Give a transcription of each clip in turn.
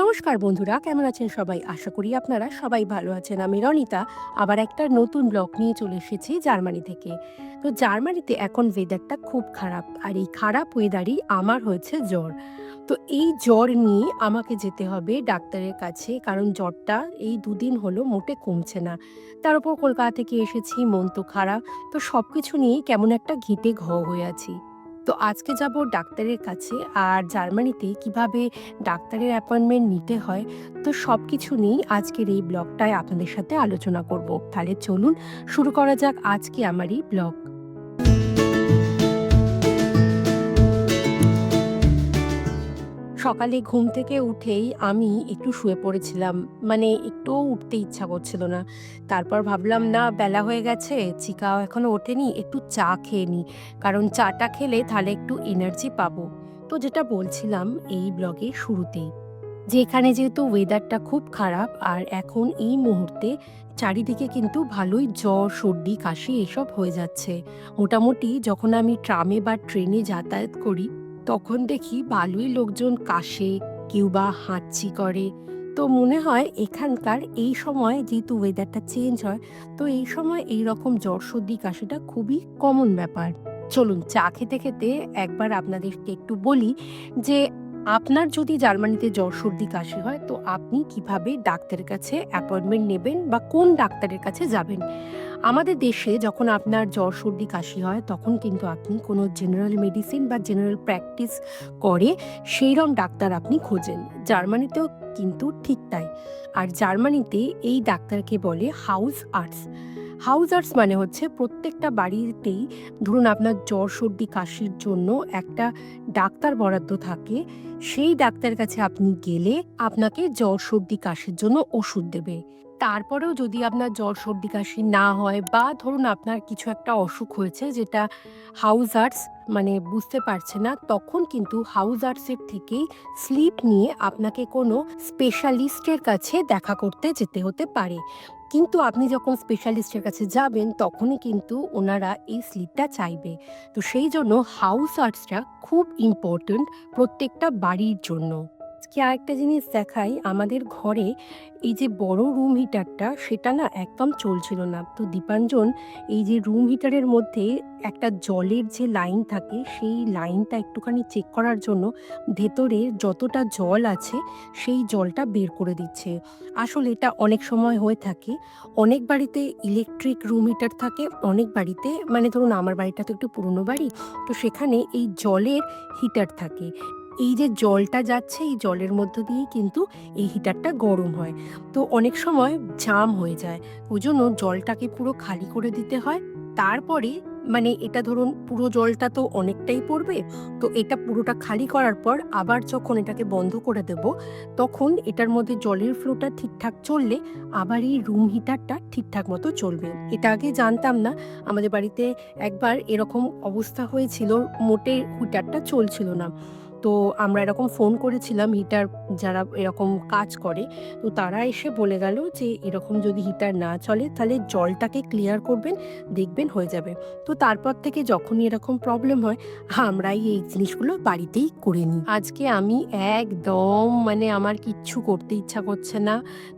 নমস্কার বন্ধুরা, কেমন আছেন সবাই? আশা করি আপনারা সবাই ভালো আছেন। আমি রনিতা, আবার একটা নতুন ব্লগ নিয়ে চলে এসেছি জার্মানি থেকে। তো জার্মানিতে এখন ওয়েদারটা খুব খারাপ, আর এই খারাপ ওয়েদারই আমার হয়েছে জ্বর। তো এই জ্বর নিয়ে আমাকে যেতে হবে ডাক্তারের কাছে, কারণ জ্বরটা এই দুদিন হলো মোটে কমছে না। তার উপর কলকাতা থেকে এসেছি, মন তো খারাপ। তো সব কিছু নিয়েই কেমন একটা ঘিটে ঘ হয়ে আছি। তো আজকে যাব ডাক্তারের কাছে আর জার্মানিতে কীভাবে ডাক্তারের অ্যাপয়েন্টমেন্ট নিতে হয়। তো সব কিছু নিয়েই আজকের এই ব্লগটায় আপনাদের সাথে আলোচনা করব। তাহলে চলুন শুরু করা যাক আজকে আমার এই ব্লগ। সকালে ঘুম থেকে উঠেই আমি একটু শুয়ে পড়েছিলাম। মানে একটুও উঠতে ইচ্ছা করছিল না। তারপর ভাবলাম, না, বেলা হয়ে গেছে, চিকাও এখনও ওঠেনি, একটু চা খেয়ে নিই কারণ চাটা খেলে তাহলে একটু এনার্জি পাবো। তো যেটা বলছিলাম এই ব্লগের শুরুতেই যে এখানে যেহেতু ওয়েদারটা খুব খারাপ, আর এখন এই মুহূর্তে চারিদিকে কিন্তু ভালোই জ্বর, সর্দি, কাশি এসব হয়ে যাচ্ছে। মোটামুটি যখন আমি ট্রামে বা ট্রেনে যাতায়াত করি তখন দেখি ভালোই লোকজন কাশে, কেউ বা হাঁচি করে। তো মনে হয় এখানকার এই সময় যেহেতু ওয়েদারটা চেঞ্জ হয়, তো এই সময় এই রকম জ্বর সর্দি কাশিটা খুবই কমন ব্যাপার। চলুন চা খেতে খেতে একবার আপনাদেরকে একটু বলি যে, আপনার যদি জার্মানিতে জ্বর সর্দি কাশি হয়, তো আপনি কীভাবে ডাক্তারের কাছে অ্যাপয়েন্টমেন্ট নেবেন বা কোন ডাক্তারের কাছে যাবেন? আমাদের দেশে যখন আপনার জ্বর, সর্দি, কাশি হয়, তখন কিন্তু আপনি কোনো জেনারেল মেডিসিন বা জেনারেল প্র্যাকটিস করে সেইরকম ডাক্তার আপনি খোঁজেন। জার্মানিতেও কিন্তু ঠিক তাই। আর জার্মানিতে এই ডাক্তারকে বলে হাউস আর্টস। হাউস আর্টস মানে হচ্ছে প্রত্যেকটা বাড়িতেই ধরুন আপনার জ্বর, সর্দি, কাশির জন্য একটা ডাক্তার বরাদ্দ থাকে। সেই ডাক্তারের কাছে আপনি গেলে আপনাকে জ্বর, সর্দি, কাশির জন্য ওষুধ দেবে। তারপরেও যদি আপনার জ্বর সর্দি কাশি না হয় বা ধরুন আপনার কিছু একটা অসুখ হয়েছে যেটা হাউস আর্টস মানে বুঝতে পারছে না, তখন কিন্তু হাউস আর্টসের থেকেই স্লিপ নিয়ে আপনাকে কোনো স্পেশালিস্টের কাছে দেখা করতে যেতে হতে পারে। কিন্তু আপনি যখন স্পেশালিস্টের কাছে যাবেন, তখনই কিন্তু ওনারা এই স্লিপটা চাইবে। তো সেই জন্য হাউস আর্টসটা খুব ইম্পর্ট্যান্ট প্রত্যেকটা বাড়ির জন্য। আজকে আরেকটা জিনিস দেখাই। আমাদের ঘরে এই যে বড় রুম হিটারটা সেটা না একদম চলছিল না। তো দীপাঞ্জন, এই যে রুম হিটারের মধ্যে একটা জলের যে লাইন থাকে, সেই লাইনটা একটুখানি চেক করার জন্য ভেতরে যতটা জল আছে, সেই জলটা বের করে দিচ্ছে। আসলে এটা অনেক সময় হয়ে থাকে। অনেক বাড়িতে ইলেকট্রিক রুম হিটার থাকে, অনেক বাড়িতে মানে ধরুন আমার বাড়িটা তো একটু পুরনো বাড়ি, তো সেখানে এই জলের হিটার থাকে। এই যে জলটা যাচ্ছে, এই জলের মধ্য দিয়েই কিন্তু এই হিটারটা গরম হয়। তো অনেক সময় জাম হয়ে যায়, ওই জন্য জলটাকে পুরো খালি করে দিতে হয়। তারপরে মানে এটা ধরুন পুরো জলটা তো অনেকটাই পড়বে, তো এটা পুরোটা খালি করার পর আবার যখন এটাকে বন্ধ করে দেব, তখন এটার মধ্যে জলের ফ্লোটা ঠিকঠাক চললে আবার এই রুম হিটারটা ঠিকঠাক মতো চলবে। এটা আগে জানতাম না, আমাদের বাড়িতে একবার এরকম অবস্থা হয়েছিল মোটে হিটারটা চলছিল না। তো আমরা এরকম ফোন করেছিলাম হিটার যারা এরকম কাজ করে, তো তারা এসে বলে গেল যে এরকম যদি হিটার না চলে তাহলে জলটাকে ক্লিয়ার করবেন, দেখবেন হয়ে যাবে। তো তারপর থেকে যখনই এরকম প্রবলেম হয়, আমরাই এই জিনিসগুলো বাড়িতেই করে নিই। আজকে আমি একদম মানে আমার কিচ্ছু করতে ইচ্ছা করছে না।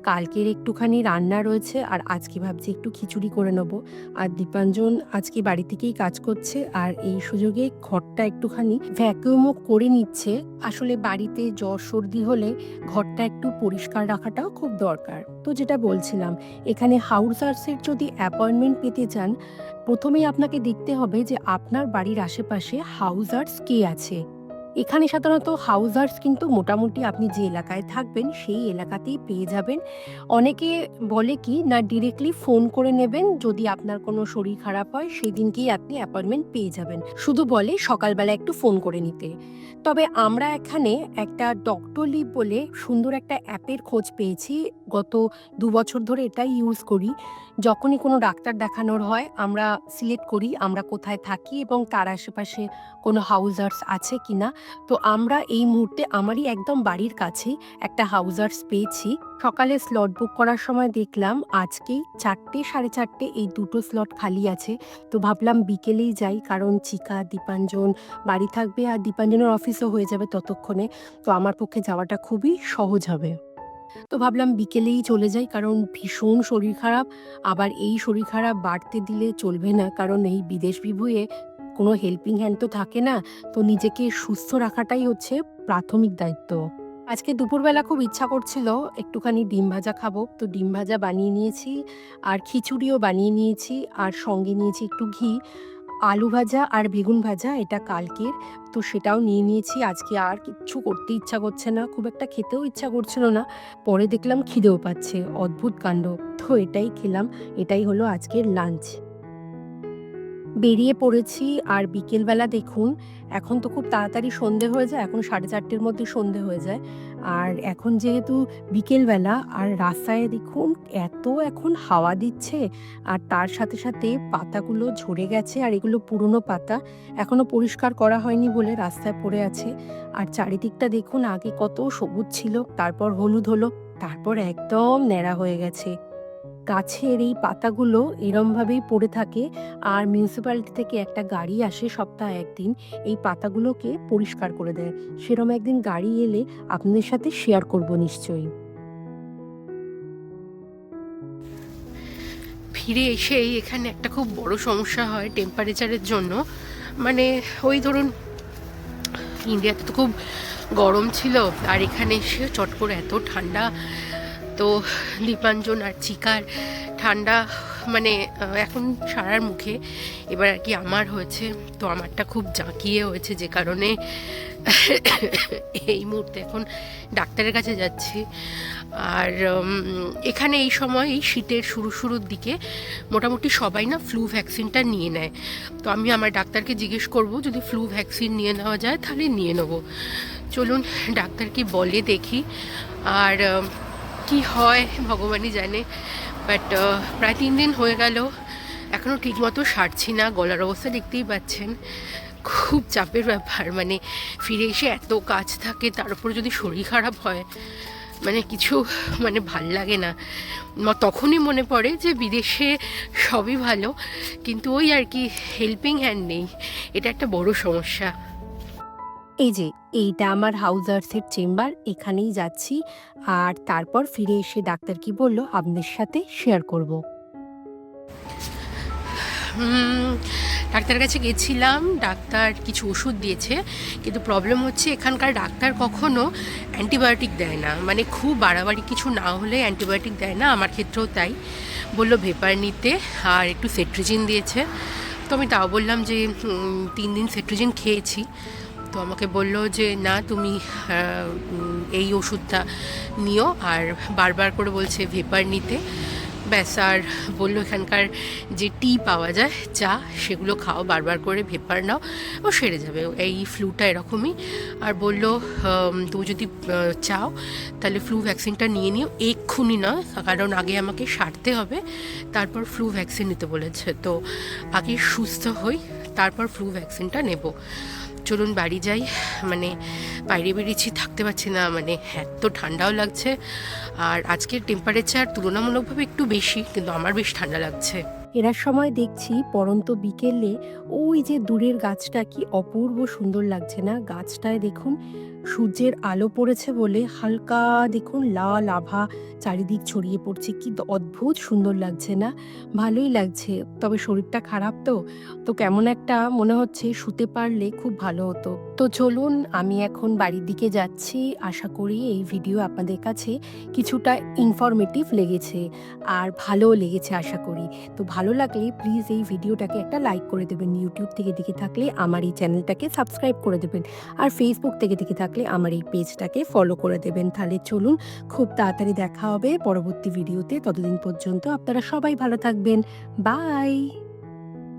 কালকের একটুখানি রান্না রয়েছে আর আজকে ভাবছি একটু খিচুড়ি করে নেব। আর দীপাঞ্জন আজকে বাড়ি থেকেই কাজ করছে আর এই সুযোগে ঘরটা একটুখানি ভ্যাকুয়ামও করে নিচ্ছে। আসলে বাড়িতে জ্বর সর্দি হলে ঘরটা একটু পরিষ্কার রাখাটাও খুব দরকার। তো যেটা বলছিলাম, এখানে হাউস আর্সের যদি অ্যাপয়েন্টমেন্ট পেতে চান, প্রথমেই আপনাকে দেখতে হবে যে আপনার বাড়ির আশেপাশে হাউস আর্টস কে আছে। এখানে সাধারণত হাউস আর্টস কিন্তু মোটামুটি আপনি যে এলাকায় থাকবেন, সেই এলাকাতেই পেয়ে যাবেন। অনেকে বলে কি, না ডিরেক্টলি ফোন করে নেবেন, যদি আপনার কোনো শরীর খারাপ হয় সেই দিনকেই আপনি অ্যাপয়েন্টমেন্ট পেয়ে যাবেন। শুধু বলে সকালবেলা একটু ফোন করে নিতে। তবে আমরা এখানে একটা ডক্টর লিভ বলে সুন্দর একটা অ্যাপের খোঁজ পেয়েছি। গত দু বছর ধরে এটাই ইউজ করি। যখনই কোনো ডাক্তার দেখানোর হয়, আমরা সিলেক্ট করি আমরা কোথায় থাকি এবং তার আশেপাশে কোনো হাউজার্স আছে কি না তো আমরা এই মুহূর্তে আমারই একদম বাড়ির কাছেই একটা হাউজার্স পেয়েছি। সকালে স্লট বুক করার সময় দেখলাম আজকেই চারটে, সাড়ে চারটে এই দুটো স্লট খালি আছে। তো ভাবলাম বিকেলেই যাই, কারণ চিকা, দীপাঞ্জন, বাড়ি থাকবে আর দীপাঞ্জনের অফিসও হয়ে যাবে ততক্ষণে। তো আমার পক্ষে যাওয়াটা খুবই সহজ হবে। তো ভাবলাম বিকেলেই চলে যাই, কারণ ভীষণ শরীর খারাপ। আবার এই শরীর খারাপ বাড়তে দিলে চলবে না, কারণ এই বিদেশ বিভুয়ে কোনো হেল্পিং হ্যান্ড তো থাকে না। তো নিজেকে সুস্থ রাখাটাই হচ্ছে প্রাথমিক দায়িত্ব। আজকে দুপুরবেলা খুব ইচ্ছা করছিল একটুখানি ডিম ভাজা খাব। তো ডিম ভাজা বানিয়ে নিয়েছি, আর খিচুড়িও বানিয়ে নিয়েছি, আর সঙ্গে নিয়েছি একটু ঘি। আলু ভাজা আর বেগুন ভাজা, এটা কালকের। তো সেটাও নিয়ে নিয়েছি। আজকে আর কিচ্ছু করতে ইচ্ছা করছে না। খুব একটা খেতেও ইচ্ছা করছিল না। পরে দেখলাম খিদেও পাচ্ছে। অদ্ভুত কাণ্ড। তো এটাই খেলাম। এটাই হলো আজকের লাঞ্চ বেরিয়ে পড়েছি আর বিকেলবেলা দেখুন, এখন তো খুব তাড়াতাড়ি সন্ধে হয়ে যায়, এখন সাড়ে চারটের মধ্যে সন্ধে হয়ে যায়। আর এখন যেহেতু বিকেলবেলা, আর রাস্তায় দেখুন এত এখন হাওয়া দিচ্ছে, আর তার সাথে সাথে পাতাগুলো ঝরে গেছে, আর এগুলো পুরনো পাতা এখনও পরিষ্কার করা হয়নি বলে রাস্তায় পড়ে আছে। আর চারিদিকটা দেখুন, আগে কত সবুজ ছিল, তারপর হলুদ হলো, তারপর একদম ন্যাড়া হয়ে গেছে। গাছের এই পাতাগুলো এরমভাবেই পড়ে থাকে আর মিউনিসিপ্যালিটি থেকে একটা গাড়ি আসে সপ্তাহে একদিন, এই পাতাগুলোকে পরিষ্কার করে দেয়। সেরম একদিন গাড়ি এলে আপনাদের সাথে শেয়ার করব নিশ্চয়ই। ফিরে এসেই এখানে একটা খুব বড় সমস্যা হয় টেম্পারেচারের জন্য। মানে ওই ধরুন, ইন্ডিয়াতে তো খুব গরম ছিল আর এখানে এসে চট করে এত ঠান্ডা তো দীপাঞ্জন আর চিকার, ঠান্ডা মানে এখন সারার মুখে। এবার আর কি আমার হয়েছে, তো আমারটা খুব জাঁকিয়ে হয়েছে যে কারণে এই মুহূর্তে এখন ডাক্তারের কাছে যাচ্ছি। আর এখানে এই সময় এই শীতের শুরু শুরুর দিকে মোটামুটি সবাই না ফ্লু ভ্যাকসিনটা নিয়ে নেয়। তো আমি আমার ডাক্তারকে জিজ্ঞেস করব, যদি ফ্লু ভ্যাকসিন নিয়ে নেওয়া যায় তাহলে নিয়ে নেব। চলুন ডাক্তার কি বলে দেখি। আর কি হয়, ভগবানই জানে। বাট প্রায় তিন দিন হয়ে গেল এখনও ঠিকমতো সারছি না, গলার অবস্থা দেখতেই পাচ্ছেন। খুব চাপের ব্যাপার মানে ফিরে এসে এত কাজ থাকে, তার উপর যদি শরীর খারাপ হয় মানে কিছু মানে ভালো লাগে না। তখনই মনে পড়ে যে বিদেশে সবই ভালো, কিন্তু ওই আর কি হেল্পিং হ্যান্ড নেই। এটা একটা বড় সমস্যা। এই যে, এইটা আমার হাউজার্সের চেম্বার এখানেই যাচ্ছি। আর তারপর ফিরে এসে ডাক্তার কি বলল, আপনাদের সাথে শেয়ার করব। ডাক্তারের কাছে গেছিলাম, ডাক্তার কিছু ওষুধ দিয়েছে, কিন্তু প্রবলেম হচ্ছে এখানকার ডাক্তার কখনো অ্যান্টিবায়োটিক দেয় না। মানে খুব বাড়াবাড়ি কিছু না হলে অ্যান্টিবায়োটিক দেয় না, আমার ক্ষেত্রেও তাই। বলল ভেপার নিতে। আর একটু সেট্রিজিন দিয়েছে। তো আমি তাও বললাম যে তিন দিন সেট্রিজিন খেয়েছি। তো আমাকে বলল যে, না, তুমি এই ওষুধটা নিও। আর বারবার করে বলছে, ভেপার নিতে। ব্যাস, আর বলল এখানকার যে টি পাওয়া যায়, চা, সেগুলো খাও, বারবার করে ভেপার নাও, ও সেরে যাবে। এই ফ্লুটা এরকমই। আর বলল তুমি যদি চাও, তাহলে ফ্লু ভ্যাকসিনটা নিয়ে নিও। এক্ষুনি না, কারণ আগে আমাকে সারতে হবে, তারপর ফ্লু ভ্যাকসিন নিতে বলেছে। তো আগে সুস্থ হই, তারপর ফ্লু ভ্যাকসিনটা নেব। চলুন বাড়ি যাই। মানে বাইরে বেরিয়েছি, থাকতে পারছি না মানে এত ঠান্ডাও লাগছে। আর আজকের টেম্পারেচার তুলনামূলকভাবে একটু বেশি, কিন্তু আমার বেশ ঠান্ডা লাগছে। এরা সময় দেখছি পরন্ত বিকেলে ওই যে দূরের গাছটা কি অপূর্ব সুন্দর লাগছে না? গাছটায় দেখুন সূর্যের আলো পড়েছে বলে হালকা দেখুন লাল আভা চারিদিক ছড়িয়ে পড়ছে। কি অদ্ভুত সুন্দর লাগছে না? ভালোই লাগছে। তবে শরীরটা খারাপ তো? তো কেমন একটা মনে হচ্ছে শুতে পারলে খুব ভালো হতো। তো চলুন আমি এখন বাড়ির দিকে যাচ্ছি। আশা করি এই ভিডিও আপনাদের কাছে কিছুটা ইনফরমেটিভ লেগেছে আর ভালোও লেগেছে আশা করি। তো ভালো লাগলে প্লিজ এই ভিডিওটাকে একটা লাইক করে দেবেন। ইউটিউব থেকে দেখে থাকলে আমার এই চ্যানেলটাকে সাবস্ক্রাইব করে দেবেন। আর ফেসবুক থেকে দেখে থাকলে আমার এই পেজটাকে ফলো করে দেবেন। তাহলে চলুন খুব তাড়াতাড়ি দেখা হবে পরবর্তী ভিডিওতে ততদিন পর্যন্ত আপনারা সবাই ভালো থাকবেন। বাই